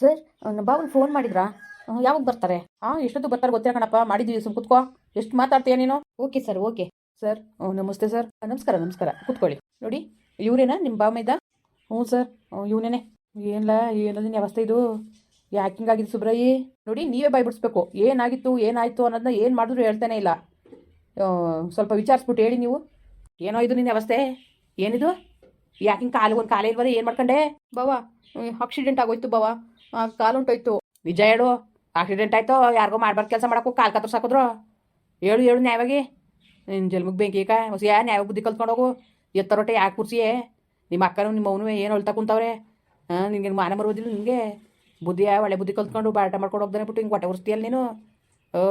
Sir ನಮ್ಮ ಬಾವನ್ phone ಮಾಡಿದ್ರಾ? ಯಾವಾಗ ಬರ್ತಾರೆ? ಹಾಂ ಎಷ್ಟೊತ್ತು ಬರ್ತಾರೆ ಗೊತ್ತಿಲ್ಲ ಕಣಪ್ಪ ಮಾಡಿದ್ದೀವಿ ಸುಮ್ ಕುತ್ಕೋ. ಎಷ್ಟು ಮಾತಾಡ್ತೀಯ ನೀನು? Okay sir okay. ಸರ್ ನಮಸ್ತೆ ಸರ್. ನಮಸ್ಕಾರ ನಮಸ್ಕಾರ. ಕೂತ್ಕೊಳ್ಳಿ. ನೋಡಿ ಇವರೇನಾ ನಿಮ್ಮ ಇದ್ದ ಹ್ಞೂ ಸರ್ ಇವನೇನೆ. ಏನಿಲ್ಲ ಏನದಿನ ಅವಸ್ಥೆ ಇದು? ಯಾಕಿಂಗ್ ಆಗಿದೆ ಸುಬ್ರಯ್ಯಿ ನೋಡಿ ನೀವೇ ಬಾಯ್ ಬಿಡಿಸ್ಬೇಕು ಏನಾಗಿತ್ತು ಏನಾಯಿತು ಅನ್ನೋದನ್ನ ಏನು ಮಾಡಿದ್ರು ಹೇಳ್ತಾನೆ ಇಲ್ಲ. ಸ್ವಲ್ಪ ವಿಚಾರಿಸ್ಬಿಟ್ಟು ಹೇಳಿ ನೀವು. ಏನೋ ಇದು ನಿನ್ನ ಅವಸ್ಥೆ? ಏನಿದು? ಯಾಕಿಂಗ್ ಕಾಲಿಗೆ ಕಾಲು ಒಂದು ಕಾಲೇ ಇರ್ಬೋದು ಏನು ಮಾಡ್ಕೊಂಡೆ? ಬಾವ ಆಕ್ಸಿಡೆಂಟ್ ಆಗೋಯ್ತು ಬಾವ. ಆ, ಕಾಲು ಉಂಟೋಯ್ತು. ನಿಜ ಹೇಳು ಆಕ್ಸಿಡೆಂಟ್ ಆಯ್ತು ಯಾರಿಗೋ ಮಾಡ್ಬಾರ್ದು ಕೆಲಸ ಮಾಡೋಕ್ಕೂ ಕಾಲು ಕತ್ರ ಸಾಕಿದ್ರು ಹೇಳು ಹೇಳು ನ್ಯಾಯವಾಗಿ. ನಿನ್ನ ಜಲ್ಮಗ್ ಬೆಂಕಿ ಹೊಸ ಯಾ ನ್ಯಾಯ ಬುದ್ಧಿ ಕಲ್ತ್ಕೊಂಡು ಹೋಗು. ಎತ್ತರೊಟ್ಟೆ ಯಾಕೆ ಕುರ್ಸಿಯೇ? ನಿಮ್ಮ ಅಕ್ಕನೂ ನಿಮ್ಮ ಅವನು ಏನು ಹೊಳ್ತಾ ಕುಂತವ್ರೆ? ಹಾಂ ನಿನಗೆ ಮಾನ ಬರೋದಿಲ್ಲ ನಿನಗೆ? ಬುದ್ಧಿಯ ಒಳ್ಳೆ ಬುದ್ಧಿ ಕಲ್ತ್ಕೊಂಡು ಬಾಟ ಮಾಡ್ಕೊಂಡು ಹೋಗ್ದಾನೆ ಬಿಟ್ಟು ಹಿಂಗೆ ಹೊಟ್ಟೆ ನೀನು? ಓ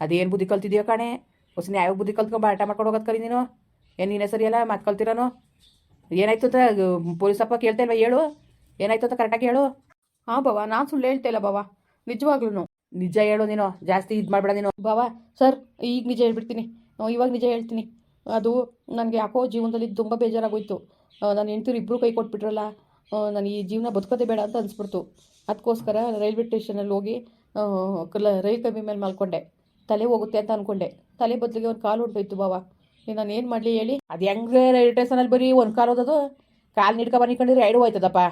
ಅದೇನು ಬುದ್ಧಿ ಕಲ್ತಿದ್ಯೋ ಕಾಣೆ? ಹೊಸ ನ್ಯಾಯ ಬುದ್ಧಿ ಕಲ್ತ್ಕೊಂಡು ಬಾಟ ಮಾಡ್ಕೊಂಡು ಹೋಗೋದು ಕರಿ ನೀನು? ಏನು ನೀನೇ ಸರಿಯಲ್ಲ ಮತ್ತೆ ಕಲ್ತಿರೋನು? ಏನಾಯ್ತು ಅಂತ ಪೊಲೀಸಪ್ಪ ಕೇಳ್ತಾ ಇಲ್ವಾ ಹೇಳು? ಏನಾಯ್ತು ಅಂತ ಕರೆಕ್ಟಾಗಿ ಹೇಳು. ಹಾಂ ಬಾವ ನಾನು ಸುಳ್ಳು ಹೇಳ್ತಾ ಇಲ್ಲ ಬಾವ ನಿಜವಾಗ್ಲೂ ನಿಜ ಹೇಳು ನೀನು, ಜಾಸ್ತಿ ಇದು ಮಾಡಬೇಡ ನೀನು. ಬಾವ ಸರ್, ಈಗ ನಿಜ ಹೇಳ್ಬಿಡ್ತೀನಿ. ಇವಾಗ ನಿಜ ಹೇಳ್ತೀನಿ. ಅದು ನನಗೆ ಯಾಕೋ ಜೀವನದಲ್ಲಿ ತುಂಬ ಬೇಜಾರಾಗೋಯ್ತು. ನಾನು ಹೆಂಡ್ತಿರು ಇಬ್ಬರು ಕೈ ಕೊಟ್ಬಿಟ್ರಲ್ಲ. ನಾನು ಈ ಜೀವನ ಬದುಕೋದೇ ಬೇಡ ಅಂತ ಅನಿಸ್ಬಿಡ್ತು. ಅದಕ್ಕೋಸ್ಕರ ರೈಲ್ವೆ ಸ್ಟೇಷನಲ್ಲಿ ಹೋಗಿ ರೈಲ್ ಕಮ್ಮಿ ಮೇಲೆ ಮಲ್ಕೊಂಡೆ. ತಲೆ ಹೋಗುತ್ತೆ ಅಂತ ಅಂದ್ಕೊಂಡೆ ತಲೆ ಬದಲಿಗೆ ಒಂದು ಕಾಲು ಹೊಂಟೋಯ್ತು ಬಾವ ನಾನು ಏನು ಮಾಡಲಿ ಹೇಳಿ? ಅದು ಹೆಂಗೆ ರೈಲ್ವೆ ಸ್ಟೇಷನಲ್ಲಿ ಬರೀ ಒಂದು ಕಾಲು ಓದೋದು ಕಾಲು ನಿಡ್ಕ ಬನ್ನಿಕೊಂಡಿದ್ರೆ ಎರಡು ಹೋಯ್ತದಪ್ಪ.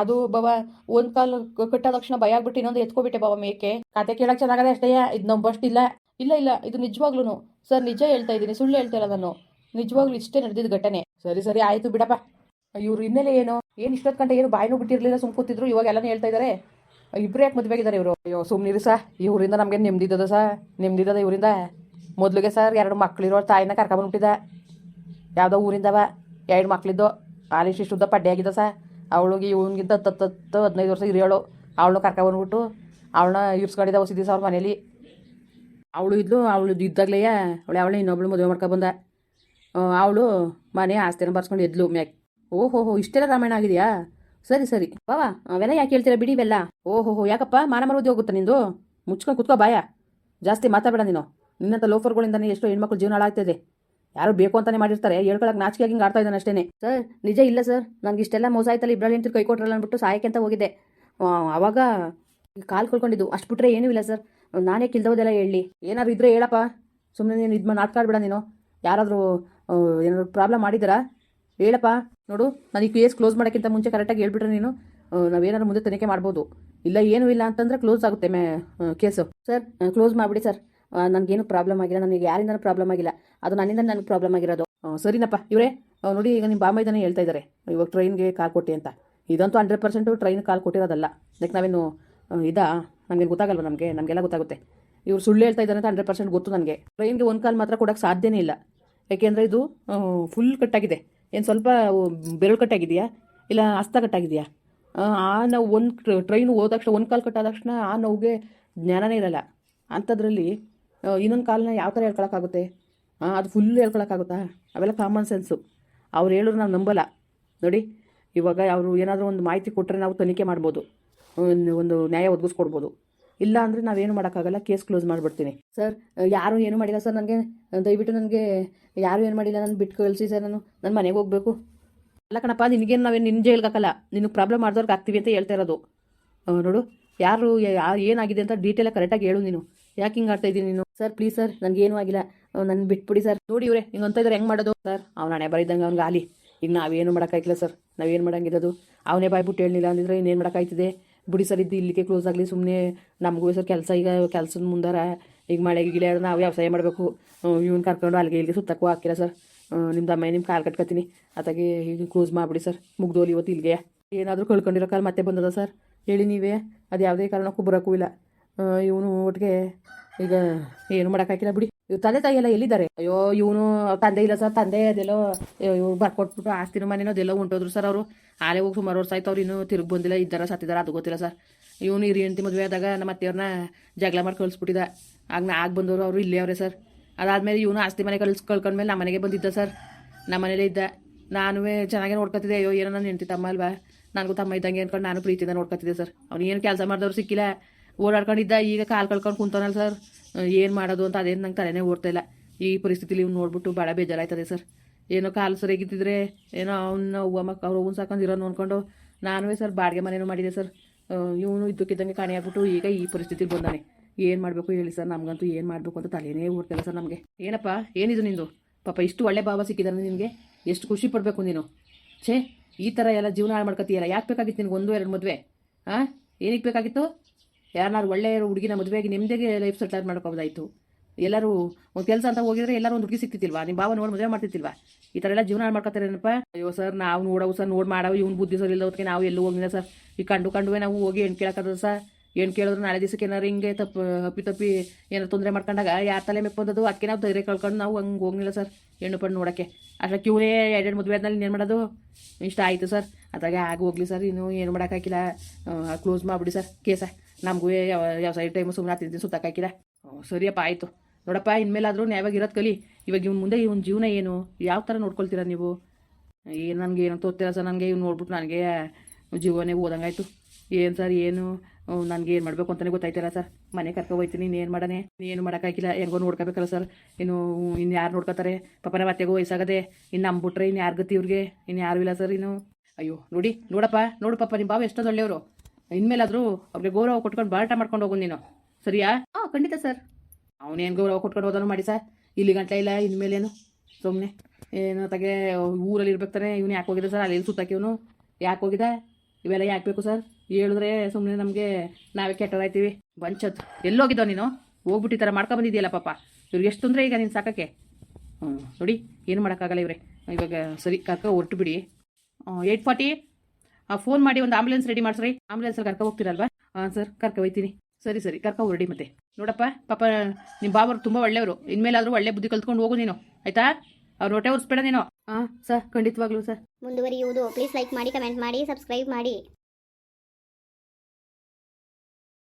ಅದು ಬಾವ ಒಂದು ಕಾಲು ಕಟ್ಟ ತಕ್ಷಣ ಭಯ ಆಗ್ಬಿಟ್ಟು ಇನ್ನೊಂದು ಎತ್ಕೊಬಿಟ್ಟೆ ಬಾವ ಮೇಕೆ. ಕತೆ ಕೇಳಕ್ಕೆ ಚೆನ್ನಾಗದೆ ಅಷ್ಟೇ ಇದು ನಂಬಷ್ಟು ಇಲ್ಲ. ಇಲ್ಲ ಇಲ್ಲ, ಇದು ನಿಜವಾಗ್ಲೂ ಸರ್, ನಿಜ ಹೇಳ್ತಾ ಇದ್ದೀನಿ, ಸುಳ್ಳು ಹೇಳ್ತಾ ಇಲ್ಲ ನಾನು ನಿಜವಾಗ್ಲೂ ಇಷ್ಟೇ ನಡೆದಿದ್ದ ಘಟನೆ. ಸರಿ ಸರಿ, ಆಯಿತು, ಬಿಡಪ್ಪ. ಇವ್ರ ಹಿನ್ನೆಲೆ ಏನು? ಏನು ಇಷ್ಟೊತ್ತು ಗಂಟೆ ಏನು ಬಾಯಿನೂ ಬಿಟ್ಟಿರಲಿಲ್ಲ, ಸುಮ್ ಕೂತಿದ್ರು, ಇವಾಗ ಎಲ್ಲನೂ ಹೇಳ್ತಾ ಇದಾರೆ? ಇಬ್ಬರು ಯಾಕೆ ಮದುವೆಗಿದ್ದಾರೆ ಇವರು? ಅಯ್ಯೋ ಸುಮ್ಮನಿರಿ ಸಾ ಇವರಿಂದ ನಮಗೆ ನೆಮ್ಮದಿದ್ದದ ಸಾ ನೆಮ್ಮದಿದ್ದದ ಇವರಿಂದ. ಮೊದಲಿಗೆ ಸರ್, ಎರಡು ಮಕ್ಳಿರೋ ತಾಯಿನ ಕರ್ಕೊಂಬಂದ್ಬಿಟ್ಟಿದ್ದ ಯಾವುದೋ ಊರಿಂದವ ಎರಡು ಮಕ್ಳಿದ್ದು. ಆಲಿಶ್ ಇಷ್ಟುದ್ದ ಪಡ್ಡೆ ಆಗಿದ್ದ ಸಾ ಅವಳಿಗೆ ಇವನಿಗಿಂತ ಹತ್ತತ್ತು ಹದಿನೈದು ವರ್ಷ ಹಿರಿಯೋಳು. ಅವಳನ್ನ ಕರ್ಕೊಂಬಂದ್ಬಿಟ್ಟು ಅವಳನ್ನ ಇರ್ಸ್ಕೊಂಡಿದ್ದ ಹೊಸ ದಿವಸ ಅವ್ರ ಮನೇಲಿ. ಅವಳು ಇದ್ಲು, ಅವಳು ಇದ್ದಾಗಲೇ ಅವಳು ಅವಳು ಇನ್ನೊಬ್ಳು ಮದುವೆ ಮಾಡ್ಕೊಬಂದ ಅವಳು ಮನೆ ಆಸ್ತಿನ ಬರ್ಸ್ಕೊಂಡು ಎದ್ಲು ಮ್ಯಾಕ್. ಓಹೋ ಹೋ ಇಷ್ಟೆಲ್ಲ ರಾಮಾಯಣ ಆಗಿದೆಯಾ? ಸರಿ ಸರಿ. ಬಾವಾ ಅವೆಲ್ಲ ಯಾಕೆ ಹೇಳ್ತೀರಾ ಬಿಡಿ ಇವೆಲ್ಲ. ಓಹೋ ಹೋ ಯಾಕಪ್ಪ? ಮಾನ ಮರೋದಿ ಹೋಗುತ್ತೆ ನಿಂದು? ಮುಚ್ಕೊಂಡು ಕುತ್ಕೋ ಬಾಯ. ಜಾಸ್ತಿ ಮಾತಾಡಬೇಡ ನೀನು. ನಿನ್ನಂಥ ಲೋಫರ್ಗಳಿಂದಾನೆ ಎಷ್ಟೋ ಹೆಣ್ಮಕ್ಳು ಜೀವನ ಹಾಳಾಗ್ತಿದೆ ಯಾರು ಬೇಕು ಅಂತಾನೆ ಮಾಡಿರ್ತಾರೆ. ಹೇಳ್ಕೊಳಕ್ಕೆ ನಾಚಿಕೆ ಹಿಂಗೆ ಆಡ್ತಾ ಇದ್ದಾನೆ ಅಷ್ಟೇ ಸರ್ ನಿಜ ಇಲ್ಲ ಸರ್. ನನಗೆ ಇಷ್ಟೆಲ್ಲ ಮೋಸ ಆಯ್ತಲ್ಲ ಇಬ್ಬರಲ್ಲಿ ಹೆಂಡ್ತಿರು ಕೈ ಕೊಟ್ರಲ್ಲ ಅಂದ್ಬಿಟ್ಟು ಸಹಾಯಕ್ಕೆ ಅಂತ ಹೋಗಿದ್ದೆ. ಅವಾಗ ಆವಾಗ ಕಾಲು ಕಳ್ಕೊಂಡಿದ್ದು. ಅಷ್ಟು ಬಿಟ್ರೆ ಏನೂ ಇಲ್ಲ ಸರ್. ನಾನೇ ಕಿಲ್ದೋದೆಲ್ಲ ಹೇಳಿ. ಏನಾದ್ರು ಇದ್ರೆ ಹೇಳಪ್ಪ. ಸುಮ್ಮನೆ ನೀನು ಇದ್ಮ ನಾಟಕ ಆಡ್ಬೇಡ ನೀನು. ಯಾರಾದರೂ ಏನಾದ್ರು ಪ್ರಾಬ್ಲಮ್ ಮಾಡಿದ್ದೀರಾ? ಹೇಳಪ್ಪ. ನೋಡು ನಾನು ಈ ಕೇಸ್ ಕ್ಲೋಸ್ ಮಾಡೋಕ್ಕಿಂತ ಮುಂಚೆ ಕರೆಕ್ಟಾಗಿ ಹೇಳ್ಬಿಟ್ರೆ ನೀನು ನಾವೇನಾದ್ರು ಮುಂದೆ ತನಿಖೆ ಮಾಡ್ಬೋದು. ಇಲ್ಲ ಏನೂ ಇಲ್ಲ ಅಂತಂದ್ರೆ ಕ್ಲೋಸ್ ಆಗುತ್ತೆ ಮೇ ಕೇಸು. ಸರ್ ಕ್ಲೋಸ್ ಮಾಡಿಬಿಡಿ ಸರ್. ನನಗೇನು ಪ್ರಾಬ್ಲಮ್ ಆಗಿಲ್ಲ, ನನಗೆ ಯಾರಿಂದನೂ ಪ್ರಾಬ್ಲಮ್ ಆಗಿಲ್ಲ. ಅದು ನನ್ನಿಂದ ನನಗೆ ಪ್ರಾಬ್ಲಮ್ ಆಗಿರೋದು. ಸರಿನಪ್ಪ, ಇವರೇ ನೋಡಿ ಈಗ ನಿಮ್ಮ ಬಾಂಬೈದನೇ ಹೇಳ್ತಾ ಇದ್ದಾರೆ ಇವಾಗ ಟ್ರೈನ್ಗೆ ಕಾಲ್ ಕೊಟ್ಟಿ ಅಂತ. ಇದಂತೂ ಹಂಡ್ರೆಡ್ ಪರ್ಸೆಂಟು ಟ್ರೈನ್ ಕಾಲ್ ಕೊಟ್ಟಿರೋದಲ್ಲ. ಲೈಕ್ ನಾವೇನು ಇದಾ? ನಮಗೆ ಗೊತ್ತಾಗಲ್ವ ನಮಗೆ? ನಮಗೆಲ್ಲ ಗೊತ್ತಾಗುತ್ತೆ. ಇವ್ರು ಸುಳ್ಳು ಹೇಳ್ತಾ ಇದ್ದಾರೆ ಅಂತ ಹಂಡ್ರೆಡ್ ಪರ್ಸೆಂಟ್ ಗೊತ್ತು ನನಗೆ. ಟ್ರೈನ್ಗೆ ಒಂದು ಕಾಲ್ ಮಾತ್ರ ಕೊಡೋಕ್ಕೆ ಸಾಧ್ಯನೇ ಇಲ್ಲ. ಯಾಕೆಂದರೆ ಇದು ಫುಲ್ ಕಟ್ಟಾಗಿದೆ. ಏನು ಸ್ವಲ್ಪ ಬೆರಳು ಕಟ್ಟಾಗಿದೆಯಾ? ಇಲ್ಲ ಹಸ್ತ ಕಟ್ಟಾಗಿದೆಯಾ? ಆ ನಾವು ಒಂದು ಟ್ರೈನ್ ಹೋದ ತಕ್ಷಣ, ಒಂದು ಕಾಲ್ ಕಟ್ಟಾದ ತಕ್ಷಣ ಆ ನೋವಿಗೆ ಜ್ಞಾನನೇ ಇರಲ್ಲ. ಅಂಥದ್ರಲ್ಲಿ ಇನ್ನೊಂದು ಕಾಲನ್ನ ಯಾವ ಥರ ಹೇಳ್ಕೊಳಕ್ಕಾಗುತ್ತೆ? ಹಾಂ ಅದು ಫುಲ್ ಹೇಳ್ಕೊಳಕ್ಕಾಗುತ್ತಾ? ಅವೆಲ್ಲ ಕಾಮನ್ ಸೆನ್ಸು ಅವ್ರು ಹೇಳೋರು ನಾವು ನಂಬಲ್ಲ. ನೋಡಿ, ಇವಾಗ ಅವರು ಏನಾದರೂ ಒಂದು ಮಾಹಿತಿ ಕೊಟ್ಟರೆ ನಾವು ತನಿಖೆ ಮಾಡ್ಬೋದು. ಒಂದು ನ್ಯಾಯ ಒದಗಿಸ್ಕೊಡ್ಬೋದು. ಇಲ್ಲ ಅಂದರೆ ನಾವೇನು ಮಾಡೋಕ್ಕಾಗಲ್ಲ, ಕೇಸ್ ಕ್ಲೋಸ್ ಮಾಡಿಬಿಡ್ತೀನಿ. ಸರ್ ಯಾರು ಏನು ಮಾಡಿಲ್ಲ? ಸರ್, ನನಗೆ, ದಯವಿಟ್ಟು ನನಗೆ ಯಾರು ಏನು ಮಾಡಿಲ್ಲ? ನಾನು ಬಿಟ್ಟು ಕಳಿಸಿ ಸರ್, ನಾನು ನನ್ನ ಮನೆಗೆ ಹೋಗಬೇಕು. ಅಲ್ಲ ಕಣಪ್ಪ, ನಿನಗೇನು ನಾವೇನು ನಿನ್ನ ಜೈಲ್ಗೆ ಹಾಕಲ್ಲ? ನಿನಗೆ ಪ್ರಾಬ್ಲಮ್ ಮಾಡಿದವ್ರಿಗೆ ಆಗ್ತೀವಿ ಅಂತ ಹೇಳ್ತಾ ಇರೋದು. ನೋಡು, ಯಾರು ಏನಾಗಿದೆ ಅಂತ ಡೀಟೇಲಾಗಿ ಕರೆಕ್ಟಾಗಿ ಹೇಳು ನೀನು. ಯಾಕೆ ಹಿಂಗೆ ಆಡ್ತಾ ಇದ್ದೀನಿ ನೀನು? ಸರ್ ಪ್ಲೀಸ್ ಸರ್ ನನಗೇನು ಆಗಿಲ್ಲ. ನನ್ನ ಬಿಟ್ಬಿಡಿ ಸರ್. ನೋಡಿ ಇವ್ರೆ, ಹಿಂಗೆ ಅಂತ ಇದ್ದಾರೆ ಹೆಂಗೆ ಮಾಡೋದು? ಸರ್, ಅವ್ನ ಹಣೆ ಬರಿದಂಗೆ ಅವ್ನಿಗೆ ಗಾಲಿ ಈಗ ನಾವೇನು ಮಾಡೋಕ್ಕಾಯ್ತಿಲ್ಲ ಸರ್. ನಾವೇನು ಮಾಡೋಂಗಿರೋದು ಅವನೇ ಬಾಯ್ಬಿಟ್ಟು ಹೇಳಿಲ್ಲ ಅಂದಿದ್ರೆ ಇನ್ನೇನು ಮಾಡೋಕ್ಕಾಯ್ತಿದೆ ಬಿಡಿ ಸರ್ ಇದ್ದು ಇಲ್ಲಿಗೆ ಕ್ಲೋಸ್ ಆಗಲಿ ಸುಮ್ಮನೆ ನಮಗೂ ಸರ್ ಕೆಲಸ ಈಗ, ಕೆಲಸದ ಮುಂದಾರ. ಈಗ ಮಳೆ ಗಿಳೆ ನಾವು ವ್ಯವಸಾಯ ಮಾಡಬೇಕು. ಇವ್ನು ಕರ್ಕೊಂಡು ಅಲ್ಲಿಗೆ ಇಲ್ಲಿಗೆ ಸುತ್ತಕ್ಕೂ ಹಾಕಿಲ್ಲ ಸರ್? ನಿಮ್ದು ಅಮ್ಮ ನಿಮ್ಮ ಕಾಲು ಕಟ್ಕೊತೀನಿ. ಅತ್ತಾಗೆ ಈಗ ಕ್ಲೋಸ್ ಮಾಡಿಬಿಡಿ ಸರ್. ಮುಗ್ದೋಲಿ ಇವತ್ತು ಇಲ್ಲಿಗೆ ಏನಾದರೂ ಕಳ್ಕೊಂಡಿರೋ ಕಾಲ ಮತ್ತೆ ಬಂದದ ಸರ್? ಹೇಳಿ ನೀವೇ. ಅದು ಯಾವುದೇ ಕಾರಣಕ್ಕೂ ಬರೋಕ್ಕೂ ಇಲ್ಲ. ಇವನು ಒಟ್ಟಿಗೆ ಈಗ ಏನು ಮಾಡೋಕ್ಕಾಗಿಲ್ಲ ಬಿಡಿ. ಇವ್ ತಂದೆ ತಾಯಿ ಎಲ್ಲ ಎಲ್ಲಿದ್ದಾರೆ? ಅಯ್ಯೋ, ಇವನು ತಂದೆ ಇಲ್ಲ ಸರ್, ತಂದೆ ಅದೆಲ್ಲೋ ಇವ್ರು ಬರ್ಕೊಟ್ಬಿಟ್ಟು ಆಸ್ತಿನ ಮನೇನೋ ಅದೆಲ್ಲ ಹೊಂಟೋದ್ರು ಸರ್ ಅವರು. ಆಲೆ ಹೋಗಿ ಸುಮಾರು ವರ್ಷ ಆಯ್ತು ಅವ್ರು ಇನ್ನೂ ತಿರುಗಿ ಬಂದಿಲ್ಲ, ಇದ್ದಾರ ಸತ್ತಿದ್ದಾರೆ ಅದು ಗೊತ್ತಿಲ್ಲ ಸರ್. ಇವನು ಹಿರಿಯ ಹೆಂಡತಿ ಮದುವೆ ಆದಾಗ ನಮ್ಮ ಅತ್ತೆಯವ್ರನ್ನ ಜಗಳ ಮಾಡಿ ಕಳಿಸ್ಬಿಟ್ಟಿದ್ದ ಆಗ ನಾ, ಆಗ ಬಂದವರು ಅವರು ಇಲ್ಲೇ ಅವರೇ ಸರ್. ಅದಾದಮೇಲೆ ಇವನು ಆಸ್ತಿ ಮನೆ ಕಳ್ಸಿ, ಕಳ್ಕೊಂಡ್ಮೇಲೆ ನಮ್ಮ ಮನೆಗೆ ಬಂದಿದ್ದ ಸರ್. ನಮ್ಮ ಮನೇಲೇ ಇದ್ದ. ನಾನು ಚೆನ್ನಾಗೇ ನೋಡ್ಕೊತಿದ್ದೆ, ಅಯ್ಯೋ ಏನೋ ನನ್ನ ಹೆಂಡ್ತಿ ತಮ್ಮ ಅಲ್ವಾ? ನನಗೂ ತಮ್ಮ ಇದ್ದಂಗೆ ಅನ್ಕೊಂಡು ನಾನು ಪ್ರೀತಿಯಿಂದ ನೋಡ್ಕೊತಿದ್ದೆ ಸರ್. ಅವ್ನು ಏನು ಕೆಲಸ ಮಾಡಿದವ್ರು ಸಿಕ್ಕಿಲ್ಲ. ಓಡಾಡ್ಕೊಂಡಿದ್ದ, ಈಗ ಕಾಲು ಕಳ್ಕೊಂಡು ಕುಂತಾನಲ್ಲ ಸರ್. ಏನು ಮಾಡೋದು ಅಂತ ಅದೇನು ನಂಗೆ ತಲೆನೇ ಓಡ್ತಾಯಿಲ್ಲ ಈ ಪರಿಸ್ಥಿತಿಲಿ ಇವ್ನು ನೋಡ್ಬಿಟ್ಟು ಭಾಳ ಬೇಜಾರಾಯ್ತದೆ ಸರ್. ಏನೋ ಕಾಲು ಸರಿಯಾಗಿದ್ದಿದ್ರೆ ಏನೋ ಅವನ್ನ ಅವ್ವ ಅವ್ರು ಸಾಕೊಂಡು ಇರೋ ಅಂದ್ಕೊಂಡು ನಾನುವೇ ಸರ್ ಬಾಡಿಗೆ ಮನೇನೂ ಮಾಡಿದೆ ಸರ್. ಇವನು ಇದ್ದಕ್ಕಿದ್ದಂಗೆ ಕಾಣಿಯಾಗ್ಬಿಟ್ಟು ಈಗ ಈ ಪರಿಸ್ಥಿತಿ ಬಂದಾನೆ. ಏನು ಮಾಡಬೇಕು ಹೇಳಿ ಸರ್, ನಮಗಂತೂ ಏನು ಮಾಡಬೇಕು ಅಂತ ತಲೆನೇ ಓಡ್ತಾಯಿಲ್ಲ ಸರ್ ನಮಗೆ. ಏನಪ್ಪ, ಏನಿದು ನಿಂದು? ಪಾಪ ಇಷ್ಟು ಒಳ್ಳೆ ಭಾವ ಸಿಕ್ಕಿದಾನೆ ನಿನಗೆ. ಎಷ್ಟು ಖುಷಿ ಪಡಬೇಕು ನೀನು. ಛೇ, ಈ ಥರ ಎಲ್ಲ ಜೀವನ ಹಾಳು ಮಾಡ್ಕೊತೀಯಲ್ಲ ಯಾಕೆ ಬೇಕಾಗಿತ್ತು ನಿನಗೆ ಒಂದು, ಎರಡು ಮದುವೆ? ಹಾಂ ಏನಕ್ಕೆ ಬೇಕಾಗಿತ್ತು? ಯಾರನ್ನಾರು ಒಳ್ಳೆ ಹುಡುಗಿನ ಮದುವೆಯಾಗಿ ನಿಮ್ಮದೇ ಲೈಫ್ ಸೆಟ್ಲ್ ಮಾಡ್ಕೋಬೋದಾಯಿತು. ಎಲ್ಲರೂ ಒಂದು ಕೆಲಸ ಅಂತ ಹೋಗಿದ್ರೆ ಎಲ್ಲರೂ ಒಂದು ಹುಡುಗಿ ಸಿಕ್ತಿಲ್ವಾ ನಿಮ್ಮ ಭಾವ ನೋಡಿ ಮದುವೆ ಮಾಡ್ತಿತ್ತಿಲ್ವಾ ಈ ಥರ ಎಲ್ಲ ಜೀವನ ಮಾಡ್ಕೊತಾರೇನಪ್ಪ ಅಯ್ಯೋ ಸರ್, ನಾವು ನೋಡವು ಸರ್, ನೋಡಿ ಮಾಡವು, ಇವ್ನು ಬುದ್ಧಿ ಸರ್ ಇಲ್ಲ ಹೊತ್ತಿಗೆ ನಾವು ಎಲ್ಲೂ ಹೋಗಿಲ್ಲ ಸರ್. ಈ ಕಂಡು ಕಂಡುವೆ ನಾವು ಹೋಗಿ ಹೆಣ್ಣು ಕೇಳಕ್ಕದ ಸರ್? ಏನು ಕೇಳಿದ್ರೆ ನಾಳೆ ದಿವಸಕ್ಕೆ ಏನಾರು ಹಿಂಗೆ ತಪ್ಪು ಹಪ್ಪಿ ತಪ್ಪಿ ಏನಾರು ತೊಂದರೆ ಮಾಡ್ಕೊಂಡಾಗ ಯಾರ ತಲೆ ಮೆಪ್ಪಂದದು ಅದಕ್ಕೆ ನಾವು ಧೈರ್ಯ ಕಳ್ಕೊಂಡು ನಾವು ಹಂಗೆ ಹೋಗಿಲ್ಲ ಸರ್, ಹೆಣ್ಣು ಪಣ್ಣು ನೋಡೋಕ್ಕೆ. ಅಷ್ಟಕ್ಕೆ ಕ್ಯೂನೇ ಎರಡೆರಡು ಮದುವೆ ಆದ್ಮೇಲೆ ಏನು ಮಾಡೋದು? ಇಷ್ಟ ಆಯಿತು ಸರ್. ಅದಾಗೆ ಆಗ ಹೋಗ್ಲಿ ಸರ್, ಇನ್ನೂ ಏನು ಮಾಡೋಕ್ಕಾಗಿಲ್ಲ ಕ್ಲೋಸ್ ಮಾಡಿಬಿಡಿ ಸರ್, ಕೇಸ. ನಮಗೂ ಯಾವ ಯಾವ ಸೈಡ್ ಟೈಮು ಸುಮ್ಮನೆ ಹತ್ತಿದ್ದೀನಿ ಸುತ್ತಕ್ಕಾಕಿಲ್ಲ ಸರಿಯಪ್ಪ ಆಯಿತು. ನೋಡಪ್ಪ ಇನ್ಮೇಲಾದರೂ ನ್ಯಾಯವಾಗಿ ಇರೋದು ಕಲಿ. ಇವಾಗ ಇವ್ನ ಮುಂದೆ ಇವ್ನ ಜೀವನ ಏನು? ಯಾವ ಥರ ನೋಡ್ಕೊಳ್ತೀರಾ ನೀವು? ಏನು ನನಗೆ ಏನು ತೋರ್ತೀರ ಸರ್, ನನಗೆ ಇವ್ನು ನೋಡ್ಬಿಟ್ಟು ನನಗೆ ಜೀವನೇ ಓದಂಗಾಯ್ತು ಏನು ಸರ್, ಏನು? ನನಗೆ ಏನು ಮಾಡಬೇಕು ಅಂತಲೇ ಗೊತ್ತಾಯ್ತಿಲ್ಲ ಸರ್. ಮನೆ ಕರ್ಕೊ ಹೋಯ್ತೀನಿ ಇನ್ನೇನು ಮಾಡನೆ? ಏನು ಮಾಡೋಕ್ಕಾಗಿಲ್ಲ ಹೆಂಗೋ ನೋಡ್ಕೋಬೇಕಲ್ಲ ಸರ್. ಇನ್ನು ಇನ್ನು ಯಾರು ನೋಡ್ಕೋತಾರೆ? ಪಾಪ ನಮ್ಮ ಅತ್ತೆಗೂ ವಯಸ್ಸಾಗದೆ. ಇನ್ನು ನಂಬಿಟ್ರೆ ಇನ್ನು ಯಾರು ಗತಿ ಇವ್ರಿಗೆ? ಇನ್ನು ಯಾರೂ ಇಲ್ಲ ಸರ್ ಇನ್ನು. ಅಯ್ಯೋ, ನೋಡಿ, ನೋಡಪ್ಪ, ನೋಡು ನಿಮ್ಮ ಭಾವ ಎಷ್ಟೊಂದು ಒಳ್ಳೆಯವರು. ಇನ್ಮೇಲಾದರೂ ಅವ್ರಿಗೆ ಗೌರವ ಕೊಟ್ಕೊಂಡು ಬಾರಾಟ ಮಾಡ್ಕೊಂಡು ಹೋಗು ನೀನು. ಸರಿಯಾ? ಹಾಂ ಖಂಡಿತ ಸರ್. ಅವನೇನು ಗೌರವ ಕೊಟ್ಕೊಂಡು ಹೋದನು ಮಾಡಿ ಸರ್. ಇಲ್ಲಿ ಗಂಟೆ ಇಲ್ಲ ಇನ್ಮೇಲೇನು ಸುಮ್ಮನೆ ಏನು ತಗೆ ಊರಲ್ಲಿ ಇರ್ಬೇಕು ಇವನು ಯಾಕೆ ಹೋಗಿದ್ದೆ ಸರ್? ಅಲ್ಲಿ ಸುತ್ತಾಕಿ ಇವನು. ಯಾಕೆ ಹೋಗಿದೆ ಇವೆಲ್ಲ ಯಾಕೆ ಬೇಕು ಸರ್? ಹೇಳಿದ್ರೆ ಸುಮ್ಮನೆ ನಮಗೆ ನಾವೇ ಕೆಟ್ಟದಾಯ್ತೀವಿ. ಬಂಚದ್ ಎಲ್ಲೋಗಿದ್ದೋ ನೀನು? ಹೋಗ್ಬಿಟ್ಟು ಈ ಥರ ಮಾಡ್ಕೊ ಬಂದಿದ್ಯಲ್ಲ ಪಾಪ. ಇವ್ರಿಗೆ ಎಷ್ಟು ತೊಂದರೆ ಈಗ ನೀನು ಸಾಕಕ್ಕೆ? ಹ್ಞೂ ನೋಡಿ ಏನು ಮಾಡೋಕ್ಕಾಗಲ್ಲ ಇವ್ರೆ. ಇವಾಗ ಸರಿ ಕರ್ಕೊ ಹೊರಟು ಬಿಡಿ. Eight forty? ಫೋನ್ ಮಾಡಿ ಒಂದು ಆಂಬುಲೆನ್ಸ್ ರೆಡಿ ಮಾಡಿಸ್ರಿ ಆಂಬುಲೆನ್ಸಲ್ಲಿ ಕರ್ಕೊ ಹೋಗ್ತೀರಲ್ವಾ? ಹಾಂ ಸರ್ ಕರ್ಕೊ ಹೋಯ್ತೀನಿ. ಸರಿ ಸರಿ, ಕರ್ಕೊ ಹೊರಡಿ ಮತ್ತೆ. ನೋಡಪ್ಪ, ಪಾಪ ನಿಮ್ಮ ಬಾಬರು ತುಂಬಾ ಒಳ್ಳೆಯವರು. ಇನ್ಮೇಲಾದರೂ ಒಳ್ಳೆ ಬುದ್ಧಿ ಕಲ್ತ್ಕೊಂಡು ಹೋಗು ನೀನು. ಆಯ್ತಾ? ಅವ್ರು ಹೊಟ್ಟೆ ಉರ್ಸ್ಬೇಡ ನೀನು. ಹಾಂ ಸರ್ ಖಂಡಿತವಾಗ್ಲೂ ಸರ್ ಮುಂದುವರಿಯುವುದು. ಪ್ಲೀಸ್ ಲೈಕ್ ಮಾಡಿ ಕಮೆಂಟ್ ಮಾಡಿ ಸಬ್ಸ್ಕ್ರೈಬ್ ಮಾಡಿ.